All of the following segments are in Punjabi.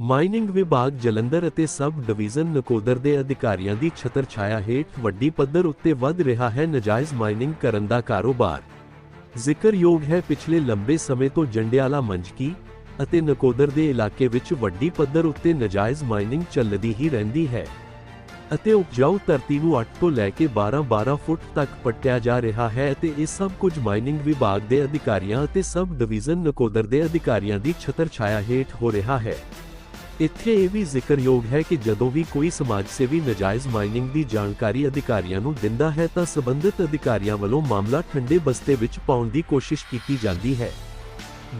ਮਾਈਨਿੰਗ ਵਿਭਾਗ ਜਲੰਧਰ ਅਤੇ ਸਬ ਡਿਵੀਜ਼ਨ ਨਕੋਦਰ ਦੇ ਅਧਿਕਾਰੀਆਂ ਦੀ ਛਤਰਛਾਇਆ ਹੇਠ ਵੱਡੀ ਪੱਧਰ ਉੱਤੇ ਵੱਧ ਰਿਹਾ ਹੈ ਨਜਾਇਜ਼ ਮਾਈਨਿੰਗ ਕਰਨ ਦਾ ਕਾਰੋਬਾਰ। ਜ਼ਿਕਰਯੋਗ ਹੈ ਪਿਛਲੇ ਲੰਬੇ ਸਮੇਂ ਤੋਂ ਜੰਡਿਆਲਾ ਮੰਜਕੀ ਅਤੇ ਨਕੋਦਰ ਦੇ ਇਲਾਕੇ ਵਿੱਚ ਵੱਡੀ ਪੱਧਰ ਉੱਤੇ ਨਜਾਇਜ਼ ਮਾਈਨਿੰਗ ਚੱਲਦੀ ਹੀ ਰਹਿੰਦੀ ਹੈ ਅਤੇ ਉਪਜਾਊ ਧਰਤੀ ਨੂੰ 8 ਤੋਂ ਲੈ ਕੇ 12-12 ਫੁੱਟ ਤੱਕ ਪੱਟਿਆ ਜਾ ਰਿਹਾ ਹੈ ਅਤੇ ਇਹ ਸਭ ਕੁਝ ਮਾਈਨਿੰਗ ਵਿਭਾਗ ਦੇ ਅਧਿਕਾਰੀਆਂ ਅਤੇ ਸਬ ਡਿਵੀਜ਼ਨ ਨਕੋਦਰ ਦੇ ਅਧਿਕਾਰੀਆਂ ਦੀ ਛਤਰਛਾਇਆ ਹੇਠ ਹੋ ਰਿਹਾ ਹੈ। ਇੱਥੇ ਇਹ ਵੀ ਜ਼ਿਕਰਯੋਗ ਹੈ ਕਿ ਜਦੋਂ ਵੀ ਕੋਈ ਸਮਾਜ ਸੇਵੀ ਨਜਾਇਜ਼ ਮਾਈਨਿੰਗ ਦੀ ਜਾਣਕਾਰੀ ਅਧਿਕਾਰੀਆਂ ਨੂੰ ਦਿੰਦਾ ਹੈ ਤਾਂ ਸਬੰਧਤ ਅਧਿਕਾਰੀਆਂ ਵੱਲੋਂ ਮਾਮਲਾ ਠੰਡੇ ਬਸਤੇ ਵਿੱਚ ਪਾਉਣ ਦੀ ਕੋਸ਼ਿਸ਼ ਕੀਤੀ ਜਾਂਦੀ ਹੈ।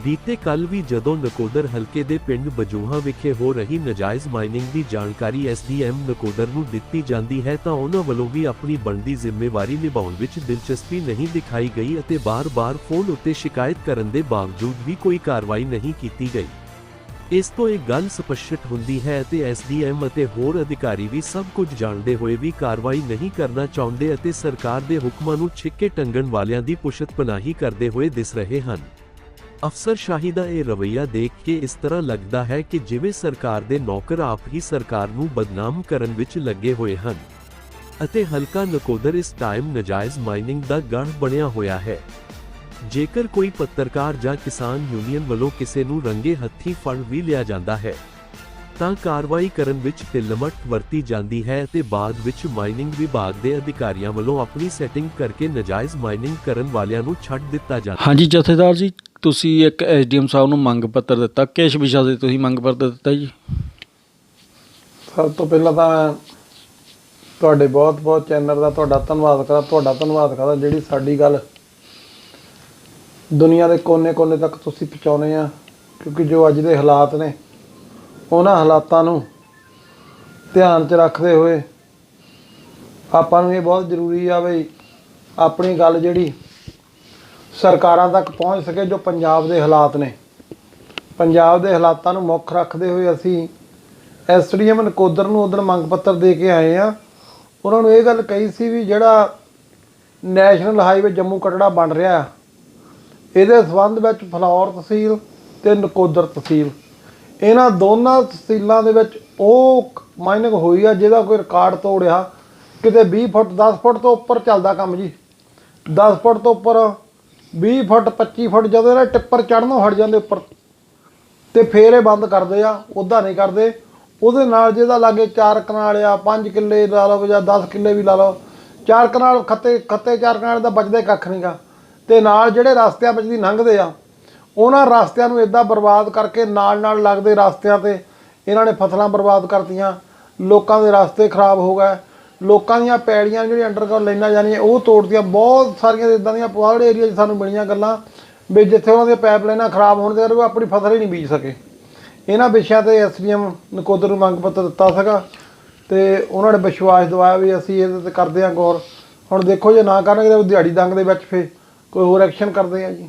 ਬੀਤੇ ਕੱਲ ਵੀ ਜਦੋਂ ਨਕੋਦਰ ਹਲਕੇ ਦੇ ਪਿੰਡ ਬਜੂਹਾ ਵਿਖੇ ਹੋ ਰਹੀ ਨਜਾਇਜ਼ ਮਾਈਨਿੰਗ ਦੀ ਜਾਣਕਾਰੀ ਐਸਡੀਐਮ ਨਕੋਦਰ ਨੂੰ ਦਿੱਤੀ ਜਾਂਦੀ ਹੈ ਤਾਂ ਉਹਨਾਂ ਵੱਲੋਂ ਵੀ ਆਪਣੀ ਬਣਦੀ ਜ਼ਿੰਮੇਵਾਰੀ ਨਿਭਾਉਣ ਵਿੱਚ ਦਿਲਚਸਪੀ ਨਹੀਂ ਦਿਖਾਈ ਗਈ ਅਤੇ ਬਾਰ-ਬਾਰ ਫੋਨ ਉੱਤੇ ਸ਼ਿਕਾਇਤ ਕਰਨ ਦੇ ਬਾਵਜੂਦ ਵੀ ਕੋਈ ਕਾਰਵਾਈ ਨਹੀਂ ਕੀਤੀ ਗਈ। ਇਸ ਤੋਂ ਇਹ ਗੱਲ ਸਪਸ਼ਟ ਹੁੰਦੀ ਹੈ ਅਤੇ ਐਸਡੀਐਮ ਅਤੇ ਹੋਰ ਅਧਿਕਾਰੀ ਵੀ ਸਭ ਕੁਝ ਜਾਣਦੇ ਹੋਏ ਵੀ ਕਾਰਵਾਈ ਨਹੀਂ ਕਰਨਾ ਚਾਹੁੰਦੇ ਅਤੇ ਸਰਕਾਰ ਦੇ ਹੁਕਮਾਂ ਨੂੰ ਛਿੱਕੇ ਟੰਗਣ ਵਾਲਿਆਂ ਦੀ ਪੁਸ਼ਤ ਕਰਦੇ ਹੋਏ ਦਿਸ ਰਹੇ ਹਨ। ਅਫਸਰਸ਼ਾਹੀ ਦਾ ਇਹ ਰਵੱਈਆ ਦੇਖ ਕੇ ਇਸ ਤਰ੍ਹਾਂ ਲੱਗਦਾ ਹੈ ਕਿ ਜਿਵੇਂ ਸਰਕਾਰ ਦੇ ਨੌਕਰ ਆਪ ਹੀ ਸਰਕਾਰ ਨੂੰ ਬਦਨਾਮ ਕਰਨ ਵਿੱਚ ਲੱਗੇ ਹੋਏ ਹਨ ਅਤੇ ਹਲਕਾ ਨਕੋਦਰ ਇਸ ਟਾਈਮ ਨਜਾਇਜ਼ ਮਾਈਨਿੰਗ ਦਾ ਗੜ ਬਣਿਆ ਹੋਇਆ ਹੈ। ਜੇਕਰ ਕੋਈ ਪੱਤਰਕਾਰ ਜਾਂ ਕਿਸਾਨ ਯੂਨੀਅਨ ਵੱਲੋਂ ਕਿਸੇ ਨੂੰ ਰੰਗੇ ਹੱਥੀ ਫੜ ਵੀ ਲਿਆ ਜਾਂਦਾ ਹੈ ਤਾਂ ਕਾਰਵਾਈ ਕਰਨ ਵਿੱਚ ਢਿੱਲਮਟ ਵਰਤੀ ਜਾਂਦੀ ਹੈ ਅਤੇ ਬਾਅਦ ਵਿੱਚ ਮਾਈਨਿੰਗ ਵਿਭਾਗ ਦੇ ਅਧਿਕਾਰੀਆਂ ਵੱਲੋਂ ਆਪਣੀ ਸੈਟਿੰਗ ਕਰਕੇ ਨਜਾਇਜ਼ ਮਾਈਨਿੰਗ ਕਰਨ ਵਾਲਿਆਂ ਨੂੰ ਛੱਡ ਦਿੱਤਾ ਜਾਂਦਾ ਹਾਂਜੀ ਜਥੇਦਾਰ ਜੀ ਤੁਸੀਂ ਇੱਕ ਐਸਡੀਐਮ ਸਾਹਿਬ ਨੂੰ ਮੰਗ ਪੱਤਰ ਦਿੱਤਾ। ਕਿਸ ਵਿਸ਼ਾ ਦੇ ਤੁਸੀਂ ਮੰਗ ਪੱਤਰ ਦਿੱਤਾ ਜੀ? ਸਭ ਤੋਂ ਪਹਿਲਾਂ ਤਾਂ ਤੁਹਾਡੇ ਬਹੁਤ ਬਹੁਤ ਚੈਨਲ ਦਾ ਤੁਹਾਡਾ ਧੰਨਵਾਦ ਕਰਾਂ ਤੁਹਾਡਾ ਧੰਨਵਾਦ ਕਰਦਾ ਜਿਹੜੀ ਸਾਡੀ ਗੱਲ ਦੁਨੀਆ ਦੇ ਕੋਨੇ-ਕੋਨੇ ਤੱਕ ਤੁਸੀਂ ਪਹੁੰਚਾਉਨੇ ਆ, ਕਿਉਂਕਿ ਜੋ ਅੱਜ ਦੇ ਹਾਲਾਤ ਨੇ, ਉਹਨਾਂ ਹਾਲਾਤਾਂ ਨੂੰ ਧਿਆਨ 'ਚ ਰੱਖਦੇ ਹੋਏ ਆਪਾਂ ਨੂੰ ਇਹ ਬਹੁਤ ਜ਼ਰੂਰੀ ਆ ਬਈ ਆਪਣੀ ਗੱਲ ਜਿਹੜੀ ਸਰਕਾਰਾਂ ਤੱਕ ਪਹੁੰਚ ਸਕੇ ਜੋ ਪੰਜਾਬ ਦੇ ਹਾਲਾਤ ਨੇ। ਪੰਜਾਬ ਦੇ ਹਾਲਾਤਾਂ ਨੂੰ ਮੁੱਖ ਰੱਖਦੇ ਹੋਏ ਅਸੀਂ ਐਸਡੀਐਮ ਨਕੋਦਰ ਨੂੰ ਉਦੋਂ ਮੰਗ ਪੱਤਰ ਦੇ ਕੇ ਆਏ ਆ। ਉਹਨਾਂ ਨੂੰ ਇਹ ਗੱਲ ਕਹੀ ਸੀ ਵੀ ਜਿਹੜਾ ਨੈਸ਼ਨਲ ਹਾਈਵੇ ਜੰਮੂ ਕਟੜਾ ਬਣ ਰਿਹਾ ਇਹਦੇ ਸੰਬੰਧ ਵਿੱਚ ਫਲੌਰ ਤਹਿਸੀਲ ਤੇ ਨਕੋਦਰ ਤਹਿਸੀਲ। ਇਹਨਾਂ ਦੋਨਾਂ ਤਹਿਸੀਲਾਂ ਦੇ ਵਿੱਚ ਉਹ ਮਾਈਨਿੰਗ ਹੋਈ ਆ, ਜਿਹਦਾ ਕੋਈ ਰਿਕਾਰਡ ਤੋੜਿਆ। ਕਿਤੇ 20 ਫੁੱਟ 10 ਫੁੱਟ ਤੋਂ ਉੱਪਰ ਚੱਲਦਾ ਕੰਮ ਜੀ। 10 ਫੁੱਟ ਤੋਂ ਉੱਪਰ 20 ਫੁੱਟ 25 ਫੁੱਟ ਜਦੋਂ ਇਹਨਾਂ ਟਿੱਪਰ ਚੜਨੋਂ ਹਟ ਜਾਂਦੇ ਉੱਪਰ। ਤੇ ਫੇਰ ਇਹ ਬੰਦ ਕਰਦੇ ਆ ਉਦਾਂ ਨਹੀਂ ਕਰਦੇ। ਉਹਦੇ ਨਾਲ ਜਿਹਦਾ ਲਾਗੇ 4 ਕਨਾਲ ਆ 5 ਕਿੱਲੇ ਲਾ ਲਓ ਜਾਂ 10 ਕਿੱਲੇ ਵੀ ਲਾ ਲਓ। ਚਾਰ ਕਨਾਲ ਖੱਤੇ ਖੱਤੇ ਚਾਰ ਕਨਾਲ ਦਾ ਬਚਦੇ ਕੱਖ ਨਹੀਂਗਾ ਤੇ ਨਾਲ ਜਿਹੜੇ ਰਸਤਿਆਂ ਵਿੱਚ ਦੀ ਲੰਘਦੇ ਆ, ਉਹਨਾਂ ਰਸਤਿਆਂ ਨੂੰ ਇਦਾਂ ਬਰਬਾਦ ਕਰਕੇ ਨਾਲ ਨਾਲ ਲੱਗਦੇ ਰਸਤਿਆਂ ਤੇ ਇਹਨਾਂ ਨੇ ਫਸਲਾਂ ਬਰਬਾਦ ਕਰਤੀਆਂ, ਲੋਕਾਂ ਦੇ ਰਸਤੇ ਖਰਾਬ ਹੋ ਗਏ, ਲੋਕਾਂ ਦੀਆਂ ਪੈੜੀਆਂ ਜਿਹੜੀਆਂ ਅੰਡਰਗਰਾਉਂਡ ਲਾਈਨਾਂ ਜਾਣੀਆਂ ਉਹ ਤੋੜਦੀਆਂ ਬਹੁਤ ਸਾਰੀਆਂ ਇਦਾਂ ਦੀਆਂ ਪਹਾੜੀ ਏਰੀਆ 'ਚ ਸਾਨੂੰ ਮਿਲੀਆਂ ਗੱਲਾਂ ਵੀ ਜਿੱਥੇ ਉਹਨਾਂ ਦੀਆਂ ਪਾਈਪਲਾਈਨਾਂ ਖਰਾਬ ਹੋਣ ਦੇ ਕਰਕੇ ਉਹ ਆਪਣੀ ਫਸਲ ਹੀ ਨਹੀਂ ਬੀਜ ਸਕੇ। ਇਹਨਾਂ ਵਿਸ਼ਿਆਂ ਤੇ ਐਸਡੀਐਮ ਨਕੋਦਰ ਨੂੰ ਮੰਗ ਪੱਤਰ ਦਿੱਤਾ ਸੀਗਾ ਤੇ ਉਹਨਾਂ ਨੇ ਵਿਸ਼ਵਾਸ ਦਿਵਾਇਆ ਵੀ ਅਸੀਂ ਇਹਦੇ ਤੇ ਕਰਦੇ ਹਾਂ ਗੌਰ। ਹੁਣ ਦੇਖੋ ਜੇ ਨਾ ਕਰਨਗੇ ਤਾਂ ਉਹ ਦਿਹਾੜੀ ਦੰਗ ਦੇ ਵਿੱਚ ਫੇ ਕੋਈ ਹੋਰ ਐਕਸ਼ਨ ਕਰਦੇ ਆ ਜੀ?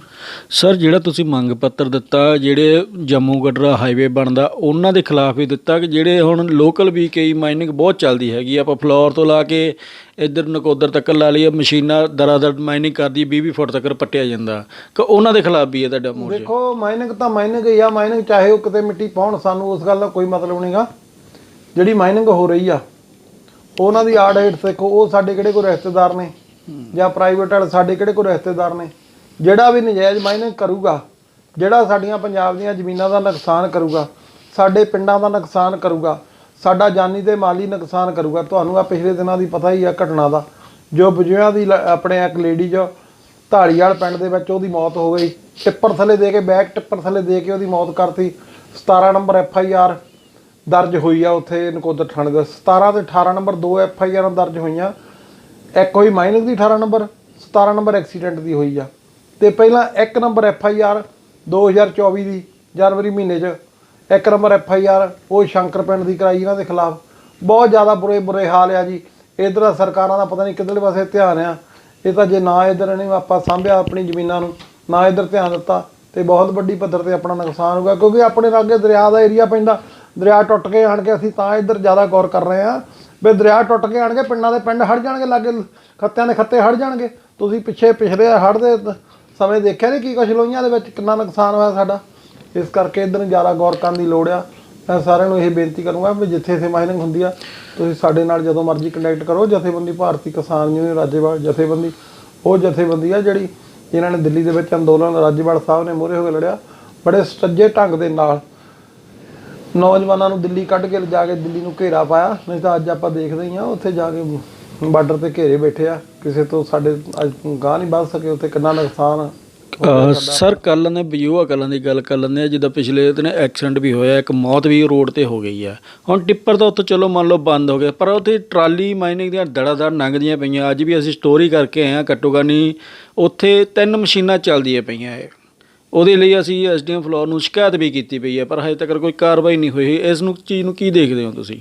ਸਰ ਜਿਹੜਾ ਤੁਸੀਂ ਮੰਗ ਪੱਤਰ ਦਿੱਤਾ ਜਿਹੜੇ ਜੰਮੂ ਕਟੜਾ ਹਾਈਵੇ ਬਣਦਾ ਉਹਨਾਂ ਦੇ ਖਿਲਾਫ ਹੀ ਦਿੱਤਾ ਕਿ ਜਿਹੜੇ ਹੁਣ ਲੋਕਲ ਵੀ ਕਈ ਮਾਈਨਿੰਗ ਬਹੁਤ ਚੱਲਦੀ ਹੈਗੀ। ਆਪਾਂ ਫਲੋਰ ਤੋਂ ਲਾ ਕੇ ਇੱਧਰ ਨਕੋਦਰ ਤੱਕ ਲਾ ਲਈਏ ਮਸ਼ੀਨਾਂ ਦਰਾਦਰ ਮਾਈਨਿੰਗ ਕਰਦੀ 20 20 ਫੁੱਟ ਤੱਕ ਪੱਟਿਆ ਜਾਂਦਾ। ਕਿ ਉਹਨਾਂ ਦੇ ਖਿਲਾਫ ਵੀ ਇਹ ਤੁਹਾਡਾ ਮੋਰਚਾ ਦੇਖੋ ਮਾਈਨਿੰਗ ਤਾਂ ਮਾਈਨਿੰਗ ਹੀ ਆ। ਮਾਈਨਿੰਗ ਚਾਹੇ ਉਹ ਕਿਤੇ ਮਿੱਟੀ ਪਾਉਣ ਸਾਨੂੰ ਉਸ ਗੱਲ ਦਾ ਕੋਈ ਮਤਲਬ ਨਹੀਂਗਾ ਜਿਹੜੀ ਮਾਈਨਿੰਗ ਹੋ ਰਹੀ ਆ ਉਹਨਾਂ ਦੀ ਆੜ ਹੇਠ ਦੇਖੋ ਉਹ ਸਾਡੇ ਕਿਹੜੇ ਕੋਈ ਰਿਸ਼ਤੇਦਾਰ ਨੇ? ਜਾਂ ਪ੍ਰਾਈਵੇਟ ਵਾਲੇ ਸਾਡੇ ਕਿਹੜੇ ਕੋਈ ਰਿਸ਼ਤੇਦਾਰ ਨੇ? ਜਿਹੜਾ ਵੀ ਨਜਾਇਜ਼ ਮਾਈਨਿੰਗ ਕਰੂਗਾ, ਜਿਹੜਾ ਸਾਡੀਆਂ ਪੰਜਾਬ ਦੀਆਂ ਜ਼ਮੀਨਾਂ ਦਾ ਨੁਕਸਾਨ ਕਰੂਗਾ, ਸਾਡੇ ਪਿੰਡਾਂ ਦਾ ਨੁਕਸਾਨ ਕਰੂਗਾ, ਸਾਡਾ ਜਾਨੀ ਤੇ ਮਾਲੀ ਨੁਕਸਾਨ ਕਰੂਗਾ, ਤੁਹਾਨੂੰ ਆ ਪਿਛਲੇ ਦਿਨਾਂ ਦੀ ਪਤਾ ਹੀ ਆ ਘਟਨਾ ਦਾ। ਜੋ ਬਜੂਆਂ ਦੀ ਲ- ਆਪਣੇ ਇੱਕ ਲੇਡੀ ਜੋ ਢਾਲੀਵਾਲ ਪਿੰਡ ਦੇ ਵਿੱਚ ਉਹਦੀ ਮੌਤ ਹੋ ਗਈ। ਟਿੱਪਰ ਥੱਲੇ ਦੇ ਕੇ ਬੈਕ ਟਿੱਪਰ ਥੱਲੇ ਦੇ ਕੇ ਉਹਦੀ ਮੌਤ ਕਰਤੀ। 17 ਨੰਬਰ ਐਫ ਆਈ ਆਰ ਦਰਜ ਹੋਈ ਆ ਉੱਥੇ ਨਕੋਦਰ ਥਾਣੇ ਦਾ। 17 ਤੇ 18 ਨੰਬਰ ਦੋ ਐਫ ਆਈ ਆਰ ਦਰਜ ਹੋਈਆਂ। ਇੱਕ ਹੋਈ ਮਾਈਨਿੰਗ ਦੀ 18 ਨੰਬਰ 17 ਨੰਬਰ ਐਕਸੀਡੈਂਟ ਦੀ ਹੋਈ ਆ। ਤੇ ਪਹਿਲਾਂ ਇੱਕ ਨੰਬਰ ਐਫ ਆਈ ਆਰ 2024 ਦੀ, ਜਨਵਰੀ ਮਹੀਨੇ 'ਚ ਇੱਕ ਨੰਬਰ ਐਫ ਆਈ ਆਰ ਉਹ ਸ਼ੰਕਰ ਪਿੰਡ ਦੀ ਕਰਾਈ ਇਹਨਾਂ ਦੇ ਖਿਲਾਫ। ਬਹੁਤ ਜ਼ਿਆਦਾ ਬੁਰੇ ਬੁਰੇ ਹਾਲ ਆ ਜੀ। ਇਧਰ ਸਰਕਾਰਾਂ ਦਾ ਪਤਾ ਨਹੀਂ ਕਿੱਧਰਲੇ ਪਾਸੇ ਧਿਆਨ ਆ। ਇਹ ਤਾਂ ਜੇ ਨਾ ਇਧਰ ਨਹੀਂ ਆਪਾਂ ਸਾਂਭਿਆ ਆਪਣੀ ਜ਼ਮੀਨਾਂ ਨੂੰ, ਨਾ ਇਧਰ ਧਿਆਨ ਦਿੱਤਾ, ਤੇ ਬਹੁਤ ਵੱਡੀ ਪੱਧਰ ਤੇ ਆਪਣਾ ਨੁਕਸਾਨ ਹੋਊਗਾ ਕਿਉਂਕਿ ਆਪਣੇ ਲਾਗੇ ਦਰਿਆ ਦਾ ਏਰੀਆ ਪੈਂਦਾ, ਦਰਿਆ ਟੁੱਟ ਕੇ ਆਣ ਕੇ ਅਸੀਂ ਤਾਂ ਇਧਰ ਜ਼ਿਆਦਾ ਗੌਰ ਕਰ ਰਹੇ ਆ। ਵੀ ਦਰਿਆ ਟੁੱਟ ਕੇ ਆਣ ਪਿੰਡਾਂ ਦੇ ਪਿੰਡ ਹਟ ਜਾਣਗੇ, ਲਾਗੇ ਖੱਤਿਆਂ ਦੇ ਖੱਤੇ ਹਟ ਜਾਣਗੇ। ਤੁਸੀਂ ਪਿੱਛੇ ਪਿਛਲੇ ਹੜ ਦੇ ਸਮੇਂ ਦੇਖਿਆ ਨਹੀਂ ਕੀ ਕੁਛ ਲੋਈਆਂ ਦੇ ਵਿੱਚ ਕਿੰਨਾ ਨੁਕਸਾਨ ਹੋਇਆ ਸਾਡਾ? ਇਸ ਕਰਕੇ ਇਧਰ ਨੂੰ ਜ਼ਿਆਦਾ ਗੌਰ ਕਰਨ ਦੀ ਲੋੜ ਆ। ਮੈਂ ਸਾਰਿਆਂ ਨੂੰ ਇਹ ਬੇਨਤੀ ਕਰੂੰਗਾ ਵੀ ਜਿੱਥੇ ਇੱਥੇ ਮਾਈਨਿੰਗ ਹੁੰਦੀ ਆ, ਤੁਸੀਂ ਸਾਡੇ ਨਾਲ ਜਦੋਂ ਮਰਜ਼ੀ ਕੰਟੈਕਟ ਕਰੋ। ਜਥੇਬੰਦੀ ਭਾਰਤੀ ਕਿਸਾਨ ਯੂਨੀਅਨ ਰਾਜੇਵਾਲ ਜਥੇਬੰਦੀ, ਉਹ ਜਥੇਬੰਦੀ ਆ ਜਿਹੜੀ ਇਹਨਾਂ ਨੇ ਦਿੱਲੀ ਦੇ ਵਿੱਚ ਅੰਦੋਲਨ ਰਾਜੇਵਾਲ ਸਾਹਿਬ ਨੇ ਮੋਹਰੇ ਹੋ ਕੇ ਲੜਿਆ। ਬੜੇ ਸਟੱਜੇ ਢੰਗ ਦੇ ਨਾਲ ਨੌਜਵਾਨਾਂ ਨੂੰ ਦਿੱਲੀ ਕੱਢ ਕੇ ਲਿਜਾ ਕੇ ਦਿੱਲੀ ਨੂੰ ਘੇਰਾ ਪਾਇਆ ਨਹੀਂ ਤਾਂ ਅੱਜ ਆਪਾਂ ਦੇਖਦੇ ਹੀ ਆ ਉੱਥੇ ਜਾ ਕੇ ਬਾਰਡਰ ਤੇ ਘੇਰੇ ਬੈਠੇ ਆ ਕਿਸੇ ਤੋਂ ਸਾਡੇ ਅੱਜ ਗਾਂ ਨਹੀਂ ਵੱਧ ਸਕੇ ਉੱਥੇ ਕਿੰਨਾ ਨੁਕਸਾਨ। ਸਰ ਕੱਲ ਨੇ ਬਿਜੂਆ ਕਲਾਂ ਦੀ ਗੱਲ ਕਰ ਲੈਂਦੇ ਆ ਜਿੱਦਾਂ ਪਿਛਲੇ ਦਿਨ ਐਕਸੀਡੈਂਟ ਵੀ ਹੋਇਆ ਇੱਕ ਮੌਤ ਵੀ ਰੋਡ ਤੇ ਹੋ ਗਈ ਆ ਹੁਣ ਟਿੱਪਰ ਤਾਂ ਉੱਥੇ ਚਲੋ ਮੰਨ ਲਓ ਬੰਦ ਹੋ ਗਿਆ ਪਰ ਉੱਥੇ ਟਰਾਲੀ ਮਾਈਨਿੰਗ ਦੀਆਂ ਦੜ ਲੰਘਦੀਆਂ ਪਈਆਂ ਅੱਜ ਵੀ ਅਸੀਂ ਸਟੋਰੀ ਕਰਕੇ ਆਏ ਆ ਘੱਟੋਗਾਨੀ ਉੱਥੇ ਤਿੰਨ ਮਸ਼ੀਨਾਂ ਚੱਲਦੀਆਂ ਪਈਆਂ ਇਹ ਉਹਦੇ ਲਈ ਅਸੀਂ ਐਸਡੀਐਮ ਫਲੋਰ ਨੂੰ ਸ਼ਿਕਾਇਤ ਵੀ ਕੀਤੀ ਪਈ ਹੈ ਪਰ ਹਜੇ ਤੱਕ ਕੋਈ ਕਾਰਵਾਈ ਨਹੀਂ ਹੋਈ। ਇਸ ਨੂੰ ਚੀਜ਼ ਨੂੰ ਕੀ ਦੇਖਦੇ ਹੋ ਤੁਸੀਂ?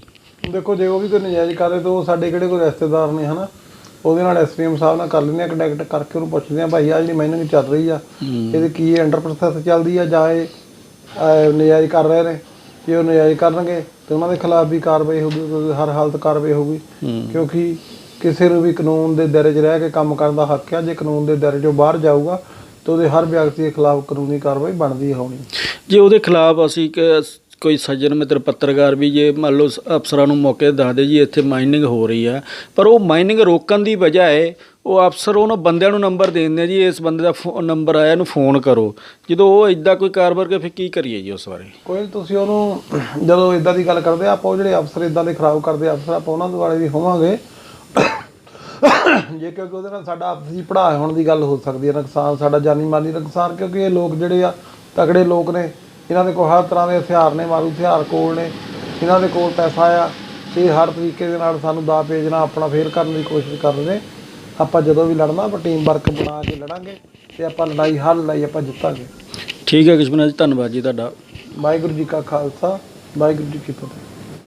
ਦੇਖੋ ਜੇ ਉਹ ਵੀ ਕੋਈ ਨਜਾਇਜ਼ ਕਰੇ ਤਾਂ ਸਾਡੇ ਕਿਹੜੇ ਕੋਈ ਰਿਸ਼ਤੇਦਾਰ ਨੇ ਹਨਾ? ਉਹਦੇ ਨਾਲ ਐਸਪੀਐਮ ਸਾਹਿਬ ਨਾਲ ਕਰ ਲੈਂਦੇ ਆ ਕੰਟੈਕਟ ਕਰਕੇ ਉਹਨੂੰ ਪੁੱਛਦੇ ਆ ਭਾਈ ਆ ਜਿਹੜੀ ਮਾਈਨਿੰਗ ਚੱਲ ਰਹੀ ਆ ਇਹਦੇ ਕੀ ਅੰਡਰ ਪ੍ਰੋਸੈਸ ਚੱਲਦੀ ਆ ਜਾਂ ਇਹ ਨਜਾਇਜ਼ ਕਰ ਰਹੇ ਨੇ? ਜੇ ਉਹ ਨਜਾਇਜ਼ ਕਰਨਗੇ ਤੇ ਉਹਨਾਂ ਦੇ ਖਿਲਾਫ ਵੀ ਕਾਰਵਾਈ ਹੋਊਗੀ ਕਿਉਂਕਿ ਹਰ ਹਾਲਤ ਕਾਰਵਾਈ ਹੋਊਗੀ। ਕਿਉਂਕਿ ਕਿਸੇ ਨੂੰ ਵੀ ਕਾਨੂੰਨ ਦੇ ਦਾਇਰੇ 'ਚ ਰਹਿ ਕੇ ਕੰਮ ਕਰਨ ਦਾ ਹੱਕ ਆ ਜੇ ਕਾਨੂੰਨ ਦੇ ਦਾਇਰੇ 'ਚੋਂ ਬਾਹਰ ਜਾਊਗਾ ਤਾਂ ਉਹਦੇ ਹਰ ਵਿਅਕਤੀ ਦੇ ਖਿਲਾਫ ਕਾਨੂੰਨੀ ਕਾਰਵਾਈ ਬਣਦੀ ਹੋਣੀ। ਜੇ ਉਹਦੇ ਖਿਲਾਫ ਅਸੀਂ ਕੋਈ ਸੱਜਣ ਮਿੱਤਰ ਪੱਤਰਕਾਰ ਵੀ ਜੇ ਮੰਨ ਲਓ ਅਫਸਰਾਂ ਨੂੰ ਮੌਕੇ ਦੱਸਦੇ ਜੀ ਇੱਥੇ ਮਾਈਨਿੰਗ ਹੋ ਰਹੀ ਆ ਪਰ ਉਹ ਮਾਈਨਿੰਗ ਰੋਕਣ ਦੀ ਬਜਾਏ ਉਹ ਅਫਸਰ ਉਹਨਾਂ ਬੰਦਿਆਂ ਨੂੰ ਨੰਬਰ ਦੇ ਦਿੰਦੇ ਆ ਜੀ ਇਸ ਬੰਦੇ ਦਾ ਨੰਬਰ ਆਇਆ ਇਹਨੂੰ ਫੋਨ ਕਰੋ। ਜਦੋਂ ਉਹ ਇਦਾਂ ਕੋਈ ਕਾਰਵਾਈ ਕਰਕੇ ਫਿਰ ਕੀ ਕਰੀਏ ਜੀ ਉਸ ਬਾਰੇ? ਕੋਈ ਨੀ, ਤੁਸੀਂ ਉਹਨੂੰ ਜਦੋਂ ਇਦਾਂ ਦੀ ਗੱਲ ਕਰਦੇ ਆ ਆਪਾਂ ਉਹ ਜਿਹੜੇ ਅਫਸਰ ਇਦਾਂ ਦੇ ਖਰਾਬ ਕਰਦੇ ਆ ਅਫਸਰ ਆਪਾਂ ਉਹਨਾਂ ਦੁਆਲੇ ਵੀ ਹੋਵਾਂਗੇ। ਜੇ ਕਿਉਂਕਿ ਉਹਦੇ ਨਾਲ ਸਾਡਾ ਆਪਸੀ ਪੜਾਅ ਹੋਣ ਦੀ ਗੱਲ ਹੋ ਸਕਦੀ ਹੈ ਨੁਕਸਾਨ ਸਾਡਾ ਜਾਨੀ ਮਾਲੀ ਨੁਕਸਾਨ ਕਿਉਂਕਿ ਇਹ ਲੋਕ ਜਿਹੜੇ ਆ ਤਕੜੇ ਲੋਕ ਨੇ ਇਹਨਾਂ ਦੇ ਕੋਲ ਹਰ ਤਰ੍ਹਾਂ ਦੇ ਹਥਿਆਰ ਨੇ ਮਾਰੂ ਹਥਿਆਰ ਕੋਲ ਨੇ ਇਹਨਾਂ ਦੇ ਕੋਲ ਪੈਸਾ ਆ ਇਹ ਹਰ ਤਰੀਕੇ ਦੇ ਨਾਲ ਸਾਨੂੰ ਦਾ ਭੇਜਣਾ ਆਪਣਾ ਫੇਲ ਕਰਨ ਦੀ ਕੋਸ਼ਿਸ਼ ਕਰ ਰਹੇ ਨੇ। ਆਪਾਂ ਜਦੋਂ ਵੀ ਲੜਨਾ ਆਪਾਂ ਟੀਮ ਵਰਕ ਬਣਾ ਕੇ ਲੜਾਂਗੇ ਤੇ ਆਪਾਂ ਲੜਾਈ ਹਰ ਲੜਾਈ ਆਪਾਂ ਜਿੱਤਾਂਗੇ। ਠੀਕ ਹੈ ਕਿਸ਼ਮਨਾ ਜੀ ਧੰਨਵਾਦ ਜੀ ਤੁਹਾਡਾ। ਵਾਹਿਗੁਰੂ ਜੀ ਕਾ ਖਾਲਸਾ ਵਾਹਿਗੁਰੂ ਜੀ ਕੀ ਫਤਿਹ।